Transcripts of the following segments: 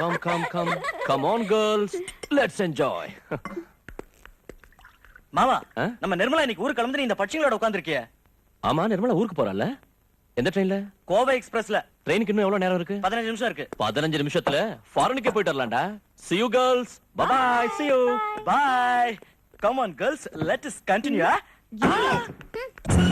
Come come come come on girls let's enjoy மாமா? நம்ம நிர்மலா இன்னைக்கு ஊர் கிளம்பி இந்த பட்சிங்களோட உட்காந்துருக்கிய ஆமா நிர்மலா ஊருக்கு போறல்ல எந்த ட்ரெயின்ல? கோவை எக்ஸ்பிரஸ்ல. ட்ரெயினுக்கு இன்னும் எவ்வளவு நேரம் இருக்கு? பதினஞ்சு நிமிஷம் இருக்கு. பதினஞ்சு நிமிஷத்துல ஃபாரினுக்கே போயிட்டு வரலாம்டா. See you girls. Bye bye see you. Bye come on girls let is continue யோ நான்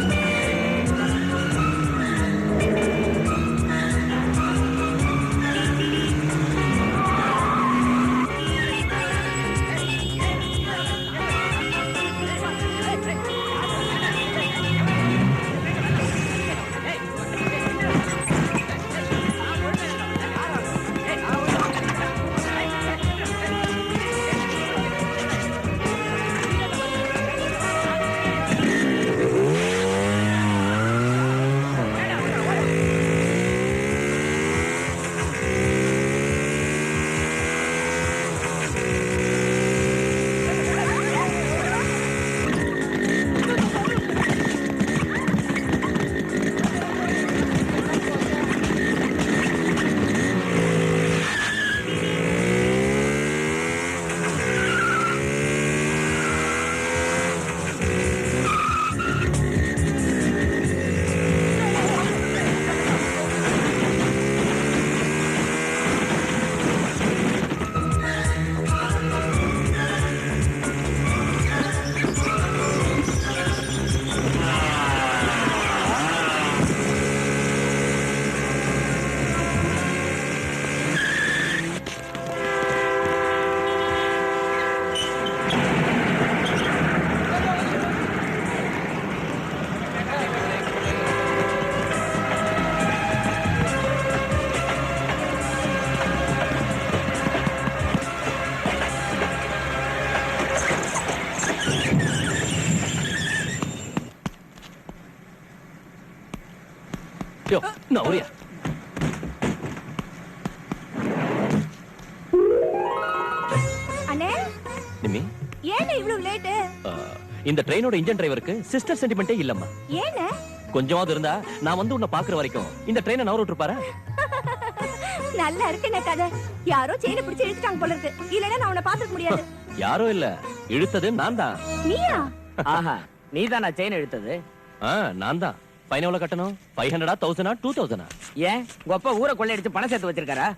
ஒரியா அண்ணே? நிம்மி. ஏன் இவ்வளவு லேட்டு அஹ், இந்த ட்ரெயினோட இன்ஜின் டிரைவருக்கு சிஸ்டர் சென்டிமெண்டே இல்லம்மா. ஏன்னு கொஞ்சமாவது இருந்தா நான் வந்து உன்னை பாக்குற வரைக்கும் இந்த ட்ரெயினை நவர விட்டுருப்பாரா நல்லா இருக்கு என்ன கதை. யாரோ செயினை பிடிச்சு இழுத்துட்டாங்க போல இருக்கு. இல்லைன்னா நான் உன்னை பாத்துக்க முடியாது. யாரோ இல்ல. இழுத்தது நான் தான். நீயா? ஆஹா. நீதானா செயின் எடுத்தது ஆ நான் தான். ஃபைன் எவ்வளவு கட்டணும்? ஃபைவ் ஹண்ட்ரடா தௌசண்டா டூ தௌசண்டா ஏன்? உங்க அப்பா ஊரை கொள்ளையடிச்சு பணம் சேர்த்து வச்சிருக்காரா?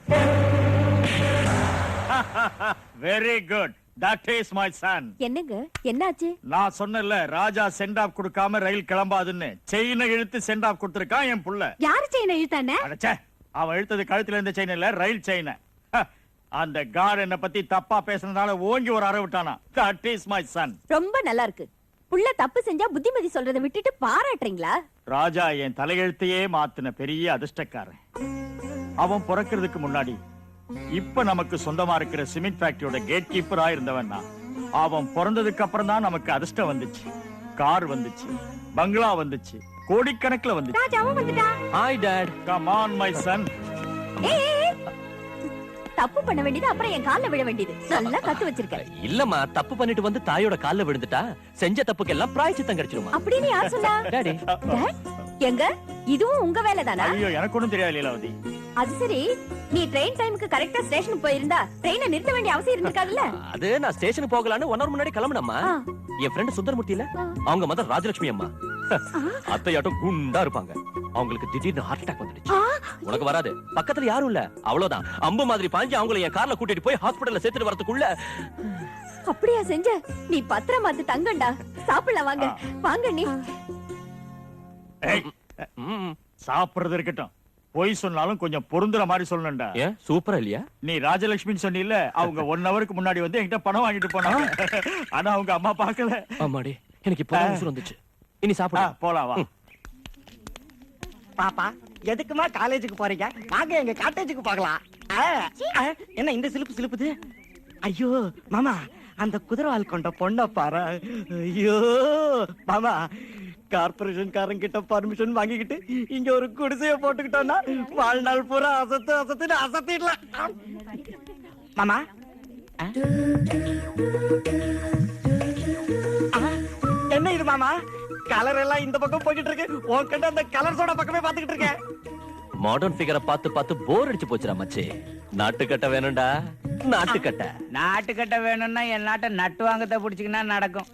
Very good that is my son என்னங்க? என்னாச்சு? நான் சொன்னேன்ல ராஜா சென்ட் ஆஃப் கொடுக்காம ரயில் கிளம்பாதுன்னு. செயினை இழுத்து சென்ட் ஆஃப் கொடுத்திருக்கான் என் புள்ள. யாரு செயினை இழுத்தானே? அடச்சே அவன் இழுத்தது கழுத்துல இருந்த செயின் இல்ல ரயில் செயினை அந்த கார் என்ன பத்தி தப்பா பேசுனதால ஓங்கி ஒரு அறை விட்டானா. தட் இஸ் மை சன் ரொம்ப நல்லா இருக்கு. புள்ள தப்பு செஞ்சா புத்திமதி சொல்றதை விட்டுட்டு பாராட்டுறீங்களா? ராஜா என் தலையெழுத்தையே மாத்தின பெரிய அதிர்ஷ்டக்காரன். அவன் பிறக்கிறதுக்கு முன்னாடி இப்ப நமக்கு சொந்தமா இருக்கிற சிமெண்ட் ஃபேக்டரியோட கேட் கீப்பரா இருந்தவன் அவன் பிறந்ததுக்கு அப்புறம் தான் நமக்கு அதிர்ஷ்டம் வந்துச்சு. கார் வந்துச்சு பங்களா வந்துச்சு கோடிக்கணக்குல வந்துச்சு. ராஜாவும் வந்துட்டா hi dad come on my son ஏய். தப்பு பண்ண வேண்டியது அப்புறம் என் கால்ல விழ வேண்டியது. நல்லா கத்து வச்சிருக்க. இல்லம்மா தப்பு பண்ணிட்டு வந்து தாயோட கால்ல விழுந்துட்டா செஞ்ச தப்புக்கெல்லாம் பிராய்ச்சித்தம் கிடைச்சிருமா? அப்படின்னு யார் சொன்னா? டாடி. எங்க? இதுவும் உங்க வேலை தானா? ஐயோ எனக்கு ஒண்ணும் தெரியாது லீலாவதி. அது சரி. நீ ட்ரெயின் டைமுக்கு கரெக்டா ஸ்டேஷனுக்கு போயிருந்தா ட்ரெயினை நிறுத்த வேண்டிய அவசியம் இருந்திருக்காதுல்ல? அது நான் ஸ்டேஷனுக்கு போகலான்னு ஒன் ஹவர் முன்னாடி கிளம்புனம்மா. என் ஃப்ரெண்ட் சுந்தரமூர்த்தி இல்ல அவங்க மதர் ராஜலட்சுமி அம்மா. அத்தையாட்டம் குண்டா இருப்பாங்க. அவங்களுக்கு திடீர்னு ஹார்ட் அட்டாக் வந்துடுச்சு. உனக்கு வராது. பக்கத்துல யாரும் இல்ல. அவ்வளவுதான். அம்பு மாதிரி பாஞ்சு அவங்கள என் கார்ல கூட்டிட்டு போய் ஹாஸ்பிடல்ல சேர்த்துட்டு வரதுக்குள்ள அப்படியா செஞ்ச? நீ பத்திரமா அது தங்கண்டா. சாப்பிடலாம் வாங்க. வாங்க நீ. சாப்பிடுறது இருக்கட்டும். பொய் சொன்னாலும் கொஞ்சம் பொருந்துற மாதிரி சொல்லணும்டா. ஏன்? சூப்பரா இல்லையா? நீ ராஜலட்சுமின்னு சொன்னில அவங்க ஒன் ஹவருக்கு முன்னாடி வந்து என்கிட்ட பணம் வாங்கிட்டு போனாங்க. ஆனா அவங்க அம்மா பார்க்கல. ஆமாடி. எனக்கு இப்போ வந்துச்சு. இனி ஆ, சாப்பிட போலாம் வா. பாப்பா எதுக்குமா காலேஜுக்கு போறீங்க? வாங்க எங்க காட்டேஜுக்கு போகலாம். என்ன இந்த சிலுப்பு சிலுப்புது? ஐயோ மாமா அந்த குதிரவால் கொண்ட பொண்ண பாரு. ஐயோ மாமா கார்பரேஷன் காரங்க கிட்ட பர்மிஷன் வாங்கிக்கிட்டு இங்க ஒரு குடிசைய போட்டுக்கிட்டோம்னா வாழ்நாள் பூரா அசத்து அசத்துன்னு அசத்திடலாம். மாமா என்ன இது மாமா? கலர் எல்லாம் இந்த பக்கம் போய்கிட்டு இருக்கு உன்கிட்ட அந்த கலர் சோடா பக்கமே பாத்துக்கிட்டு இருக்கேன். மாடர்ன் ஃபிகரை பார்த்து பார்த்து போர் அடிச்சு போச்சுடா மச்சி. நாட்டுக்கட்ட வேணும்டா. நாட்டுக்கட்ட. நாட்டுக்கட்ட வேணும்னா என் நாட்டை நட்டு வாங்கத்தை பிடிச்சிக்கினா நடக்கும்.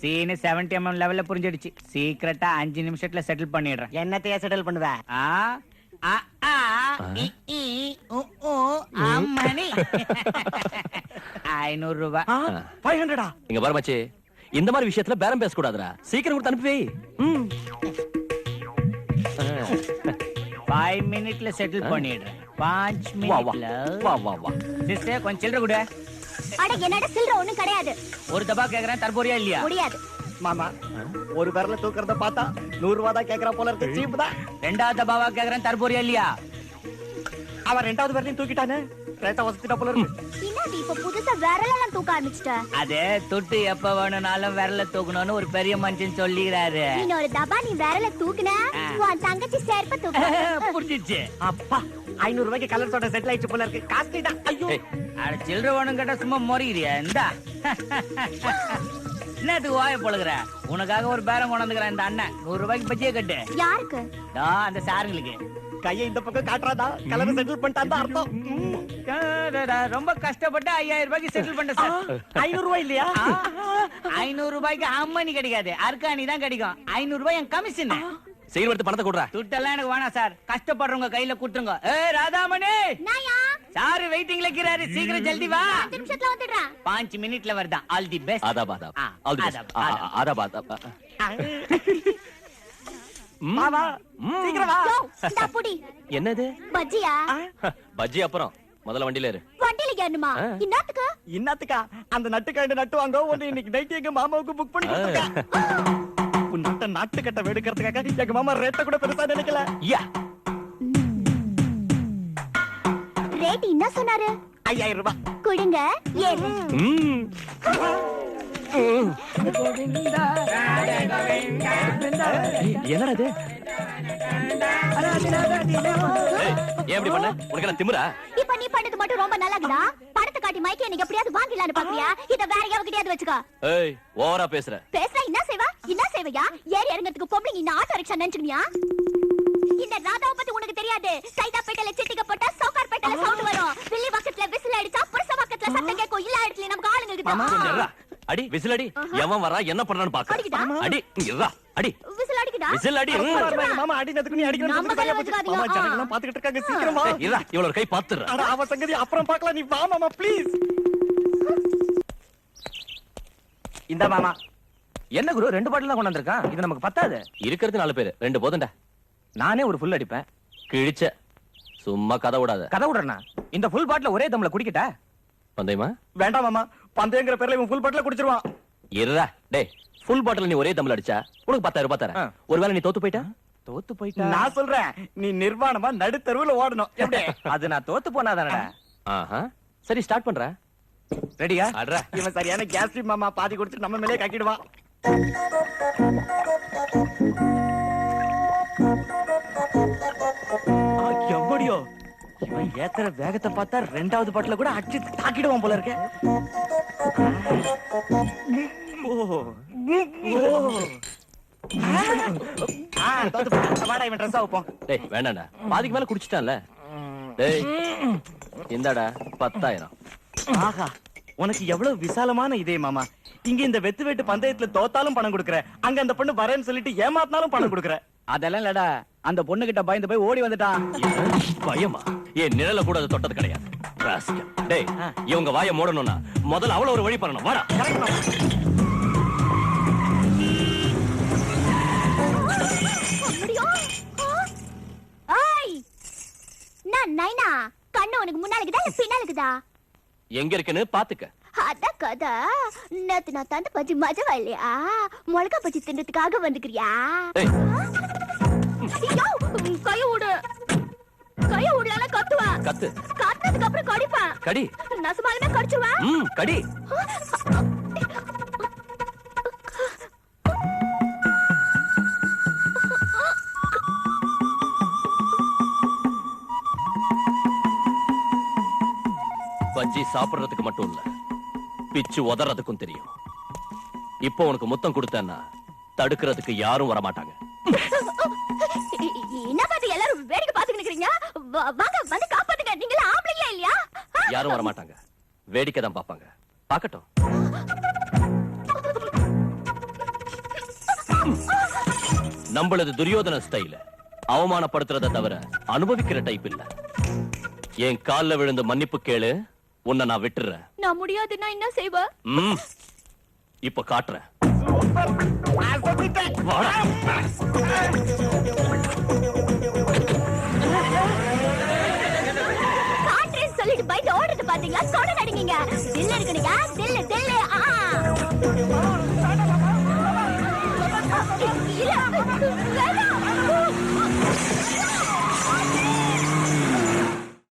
சீனு செவன்டி எம்எம் லெவல்ல புரிஞ்சிடுச்சு. சீக்கிரட்டா அஞ்சு நிமிஷத்துல செட்டில் பண்ணிடுறேன். என்னத்தைய செட்டில் பண்ணுவ? ஆ ஆ, ஆ, இ, இ, உ, உ, அம்மணி ஐநூறு ரூபாய். ஃபைவ் ஹண்ட்ரடா இங்க பாரு மச்சி. இந்த மாதிரி விஷயத்துல பேரம் பேச கூடாதுடா சீக்கிரம் கொடுத்து அனுப்பி. ஃபைவ் மினிட்ல செட்டில் பண்ணிடுறேன் பாஞ்ச் மினிட்ல வா வா. வா சிஸ்டர் கொஞ்சம் சில்லற கூட. அட என்னடா சில்லற? ஒண்ணும் கிடையாது. ஒரு தபா கேக்குறேன் தற்போரியா இல்லையா? முடியாது. மாமா ஒரு விரல தூக்குறத பார்த்தா நூறு ரூபா தான் கேக்குறா போல இருக்கு. சீப் தான். ரெண்டாவது தபாவா கேக்குறேன் தற்போரியா இல்லையா? அவன் ரெண்டாவது விரலையும் தூக்கிட்டானே. ரேட்டா வசதிட்டா போல இருக்கு. இப்ப புதுசா விரலெல்லாம் தூக்க ஆரம்பிச்சிட்ட. அது துட்டு எப்ப வேணும்னாலும் விரல தூக்கணும்னு ஒரு பெரிய மனுஷன் சொல்லிக்கிறாரு. இன்னொரு தபா நீ விரல தூக்குன உன் தங்கச்சி சேர்ப்ப தூக்க புரிஞ்சிச்சு அப்பா ஐநூறு ரூபாய்க்கு கலர் சோட செட்டில் ஆயிடுச்சு போல இருக்கு. காஸ்ட்லி தான். ஐயோ. அட சில்லற வேணும் கேட்டா சும்மா முறைகிறியா இந்தா. என்னத்துக்கு வாய பொழுகிற? உனக்காக ஒரு பேரம் கொண்டாந்துக்கிறேன் இந்த அண்ணன். நூறு ரூபாய்க்கு பஜ்ஜியை கட்டு. யாருக்கு? அந்த சாருங்களுக்கு. கையை இந்த பக்கம் காட்டுறாதா? கலர் செட்டில் பண்ணிட்டான் தான் அர்த்தம் ரொம்ப கஷ்டப்பட்டு ஐயாயிரம் ரூபாய்க்கு செட்டில் பண்ண சார் ஐநூறு ரூபாய் இல்லையா? ஐநூறு ரூபாய்க்கு அம்மனி கிடைக்காது. அர்க்காணி தான் கிடைக்கும். ஐநூறு ரூபாய் என் கமிஷன் சீக்கிரம் எடுத்து பணத்தை கொடுறா. துட்டெல்லாம் எனக்கு வேணாம் சார் கஷ்டப்படுறவங்க கையில கொடுத்துருங்க. ஏ ராதாமணி! நாயா சாரு வெயிட்டிங்ல இருக்கிறாரு. சீக்கிரம் ஜல்தி வா. நிமிஷத்துல பாஞ்சு மினிட்ல வருதா ஆல் தி பெஸ்ட் ஆதாப் ஆதாப் ஆ, வா வா. சீக்கிரம் வா. இந்தா புடி. என்னது? பஜ்ஜியா? பஜ்ஜி அப்புறம். முதல்ல வண்டியில இரு வண்டியில ஏறணுமா? ஆ. என்னத்துக்கு இன்னத்துக்கா? அந்த நட்டுக்காண்டு நட்டு வாங்க. ஒண்ணு இன்னைக்கு நைட் எங்க மாமாவுக்கு புக் பண்ணி கொடுத்துருக்கேன். உன் நாட்டை நாட்டு கட்ட வெடுக்கிறதுக்காக எங்க மாமா ரேட்ட கூட பெருசா நினைக்கல. யா. ரேட் என்ன சொன்னாரு? ஐயாயிரம் ரூபாய். கொடுங்க. ஏறு. என்னடா இது? ஏய், ஏன் இப்படி பண்ண? உனக்கு என்ன திமிரா இப்ப நீ பண்ணது மட்டும் ரொம்ப நல்லாக்குதா? படத்தை காட்டி மைக்கே நீங்க எப்படியாவது வாங்கிடலான்னு பாக்குறியா? இத வேற எவகிட்டயாவது வச்சுக்கோ. ஏய் ஓவரா பேசுற. பேசுறா என்ன செய்வா? என்ன செய்வையா? ஏறி இறங்கறதுக்கு பொம்பளைங்க இந்த ஆட்டோ ரிக்ஷா நினைச்சுக்கியா இந்த ராதாவை பத்தி உனக்கு தெரியாது. சைதாப்பேட்டையில சிட்டிக்க போட்டா சவுகார்பேட்டையில சவுண்ட் வரும். வில்லி பக்கத்துல விசில் அடிச்சா புருஷ பக்கத்துல சத்தம் கேட்கும். இல்ல இடத்துல நமக்கு ஆளுங்க கொஞ்சம் கிட்ட இருடா. அடி விசில் அடி. எவன் வரா என்ன பண்றான்னு பாக்க? அடி இங்க இருடா. அடி. விசில் அடிக்குதா? விசில் அடி மாமா அடினதுக்கு நீ அடிக்கணும் நம்ம கையில வச்சுக்காதீங்க. மாமா ஜனங்கெல்லாம் பாத்துக்கிட்டு இருக்காங்க சீக்கிரம் வா. இவள ஒரு கை பாத்துடுறா அட அவ சங்கதி அப்புறம் பார்க்கலாம் நீ வா மாமா ப்ளீஸ் இந்த மாமா. என்ன குரு ரெண்டு பாட்டில் தான் கொண்டு வந்திருக்கான் இது நமக்கு பத்தாது. இருக்கிறது நாலு பேரு. ரெண்டு போதும்டா. நானே ஒரு ஃபுல் அடிப்பேன். கிழிச்ச. சும்மா கதை விடாத. கதை விடுறேனா இந்த ஃபுல் பாட்டில் ஒரே தம்ல குடிக்கட்டா? பந்தயமா? வேண்டாம் மாமா. பந்தயங்கிற பேர்ல இவன் ஃபுல் பாட்டில குடிச்சிருவான். இருடா டேய் ஃபுல் பாட்டில் நீ ஒரே தமிழ் அடிச்சா? உனக்கு பத்தாயிரம் ரூபாய் தரேன். ஒருவேளை நீ தோத்து போயிட்டா? தோத்து போயிட்டா? நான் சொல்றேன் நீ நிர்வாணமா நடுத்தருவுல ஓடணும். எப்படி? அது நான் தோத்து போனாதானடா ஆஹா. சரி ஸ்டார்ட் பண்ற. ரெடியா அட்ரா இவன் சரியான கேஸ்ட்ரி மாமா பாதி குடிச்சிட்டு நம்ம மேலே கக்கிடுவான். எவ்வளியோ இவன் ஏத்துற வேகத்தை பார்த்தா ரெண்டாவது பாட்டுல கூட அடிச்சு தாக்கிடுவான் போல இருக்க. வாடா இவன் ட்ரெஸ் வைப்போம் டேய் வேண்டாம்டா. பாதிக்கு மேல குடிச்சிட்டான்ல. டேய் இந்தாடா பத்தாயிரம். ஆஹா உனக்கு எவ்வளவு விசாலமான இதே மாமா. இங்க இந்த வெத்து வெட்டு பந்தயத்துல தோத்தாலும் பணம் கொடுக்குற. அங்க அந்த பொண்ணு வரேன்னு சொல்லிட்டு ஏமாத்தினாலும் பணம் கொடுக்குற. அதெல்லாம் இல்லடா. அந்த பொண்ணு கிட்ட பயந்து போய் ஓடி வந்துட்டான். பயமா? என் நிழல கூட அது தொட்டது கிடையாது. டேய் இவங்க வாயை மூடணும்னா முதல்ல அவள ஒரு வழி பண்ணணும். வாடா. நான் நைனா கண்ணு உனக்கு முன்னாலுக்குதா இல்ல பின்னாலுக்குதா? எங்க இருக்குன்னு பாத்துக்க. அத கதா. நேத்து நான் தந்த பஜ்ஜி மஜவா இல்லையா? மிளகா பஜ்ஜி தின்றதுக்காக வந்துக்கிறியா கைய விடு கைய விடல கத்துவா. கத்து. கத்துனதுக்கு அப்புறம் கடிப்பான் கடி நசுமாலுமே கடிச்சிருவா ம் கடி பஜ்ஜி சாப்பிடுறதுக்கு மட்டும் இல்ல பிச்சு உதறதுக்கும் தெரியும் இப்போ உனக்கு முத்தம் கொடுத்தேன்னா தடுக்கிறதுக்கு யாரும் வரமாட்டாங்க என்ன பார்த்து எல்லாரும் வாங்க நீங்களா ஆம்பளைங்களா இல்லையா யாரும் வர மாட்டாங்க வேடிக்கை தான் பார்ப்பாங்க. பார்க்கட்டும். நம்மளது துரியோதன ஸ்டைல் அவமானப்படுத்துறத தவிர அனுபவிக்கிற டைப் இல்ல. என் கால்ல விழுந்து மன்னிப்பு கேளு. உன்னை நான் விட்டுறேன். நான் முடியாதுன்னா என்ன செய்வ? ம். இப்ப காட்டுறேன். வாடா.